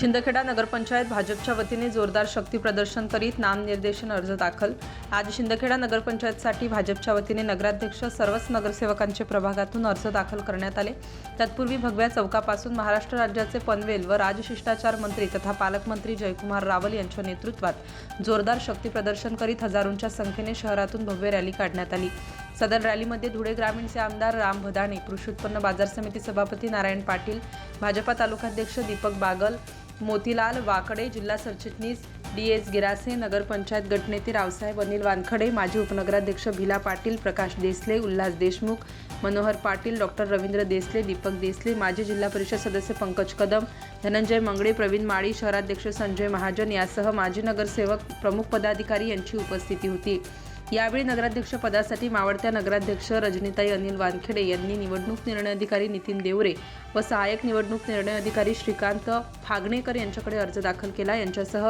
शिंदखेडा नगरपंचायत भाजपच्या वतीने जोरदार शक्ती प्रदर्शन करीत नामनिर्देशन अर्ज दाखल. आज शिंदखेडा नगरपंचायतसाठी भाजपच्या वतीने नगराध्यक्ष सर्वच नगरसेवकांचे प्रभागातून अर्ज दाखल करण्यात आले. तत्पूर्वी भगव्या चौकापासून महाराष्ट्र राज्याचे पनवेल व राजशिष्टाचार मंत्री तथा पालकमंत्री जयकुमार रावल यांच्या नेतृत्वात जोरदार शक्ती प्रदर्शन करीत हजारोंच्या संख्येने शहरातून भव्य रॅली काढण्यात आली. सदर रॅलीमध्ये धुळे ग्रामीणचे आमदार राम भदाणे कृषी उत्पन्न बाजार समिती सभापती नारायण पाटील भाजपा तालुकाध्यक्ष दीपक बागल मोतीलाल वाकडे जिल्हा सरचिटणीस डी एस गिरासे नगरपंचायत गटनेते रावसाहेब अनिल वानखडे माजी उपनगराध्यक्ष भिला पाटील प्रकाश देसले उल्हास देशमुख मनोहर पाटील डॉक्टर रवींद्र देसले दीपक देसले माजी जिल्हा परिषद सदस्य पंकज कदम धनंजय मंगळे प्रवीण माळी शहराध्यक्ष संजय महाजन यासह माजी नगरसेवक प्रमुख पदाधिकारी यांची उपस्थिती होती. यावेळी नगराध्यक्ष पदासाठी मावळत्या नगराध्यक्ष रजनीताई अनिल वानखेडे यांनी निवडणूक निर्णय अधिकारी नितीन देवरे व सहाय्यक निवडणूक निर्णय अधिकारी श्रीकांत फागणेकर यांच्याकडे अर्ज दाखल केला. यांच्यासह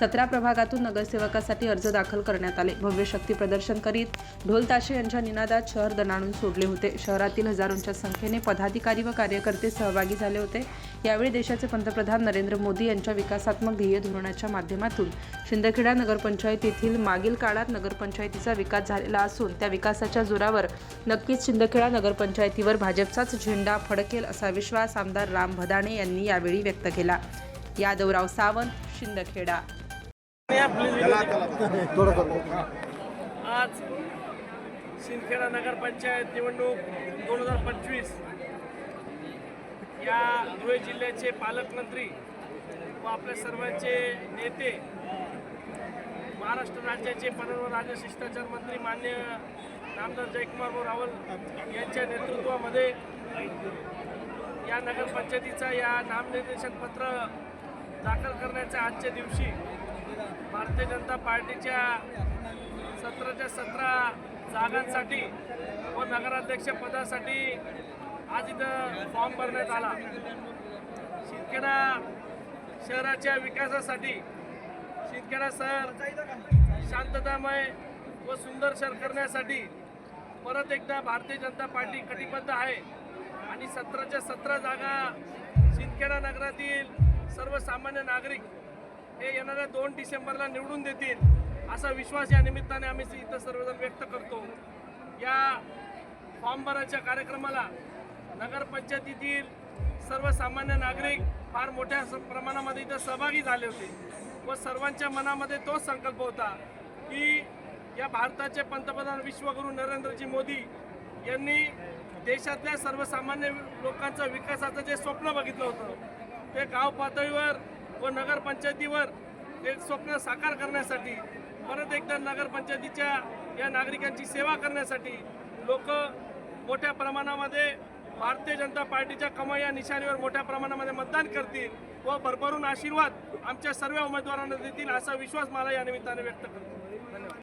सतरा प्रभागातून नगरसेवकासाठी अर्ज दाखल करण्यात आले. भव्य शक्ती प्रदर्शन करीत ढोल ताशे यांच्या निनादात शहर दणाणून सोडले होते. शहरातील हजारोंच्या संख्येने पदाधिकारी व कार्यकर्ते सहभागी झाले होते. यावेळी देशाचे पंतप्रधान नरेंद्र मोदी यांच्या विकासात्मक ध्येय धोरणाच्या माध्यमातून शिंदखेडा नगरपंचायत येथील मागील काळात नगरपंचायतीचा विकास झालेला असून त्या विकासाच्या जोरावर नक्कीच शिंदखेडा नगरपंचायतीवर भाजपचाच झेंडा फडकेल असा विश्वास आमदार राम भदाणे यांनी यावेळी व्यक्त केला. यादवराव सावंत शिंदखेडा. आज शिंदखेडा नगरपंचायत निवडणूक दोन हजार पंचवीस. या धुळे जिल्ह्याचे पालकमंत्री व आपल्या सर्वांचे नेते महाराष्ट्र राज्याचे परव राज्य शिष्टाचार मंत्री मान्य नामदार जयकुमार रावल यांच्या नेतृत्वामध्ये या नगरपंचायतीचा या नामनिर्देशन पत्र दाखल करण्याच्या आजच्या दिवशी भारतीय जनता पार्टीच्या सतराच्या सतरा जागांसाठी व नगराध्यक्षपदासाठी आज इथं फॉर्म भरण्यात आला. शिंदखेडा शहराच्या विकासासाठी शिंदखेडा शहर शांततामय व सुंदर शहर करण्यासाठी परत एकदा भारतीय जनता पार्टी कटिबद्ध आहे. आणि सतराच्या सतरा जागा शिंदखेडा नगरातील सर्वसामान्य नागरिक हे येणाऱ्या दोन डिसेंबरला निवडून देतील असा विश्वास या निमित्ताने आम्ही इथं सर्वजण व्यक्त करतो. या फॉर्म भराच्या कार्यक्रमाला नगरपंचायतीतील सर्वसामान्य नागरिक फार मोठ्या स- प्रमाणामध्ये इथं सहभागी झाले होते व सर्वांच्या मनामध्ये तोच संकल्प होता की या भारताचे पंतप्रधान विश्वगुरू नरेंद्रजी मोदी यांनी देशातल्या सर्वसामान्य लोकांचं विकासाचं जे स्वप्न बघितलं होतं ते गाव पातळीवर व नगरपंचायतीवर एक स्वप्न साकार करण्यासाठी परत एकदा नगरपंचायतीच्या या नागरिकांची सेवा करण्यासाठी लोक मोठ्या प्रमाणामध्ये भारतीय जनता पार्टीच्या कमाई या निशाणीवर मोठ्या प्रमाणामध्ये मतदान करतील व भरभरून आशीर्वाद आमच्या सर्व उमेदवारांना देतील असा विश्वास मला या निमित्ताने व्यक्त करतो. धन्यवाद.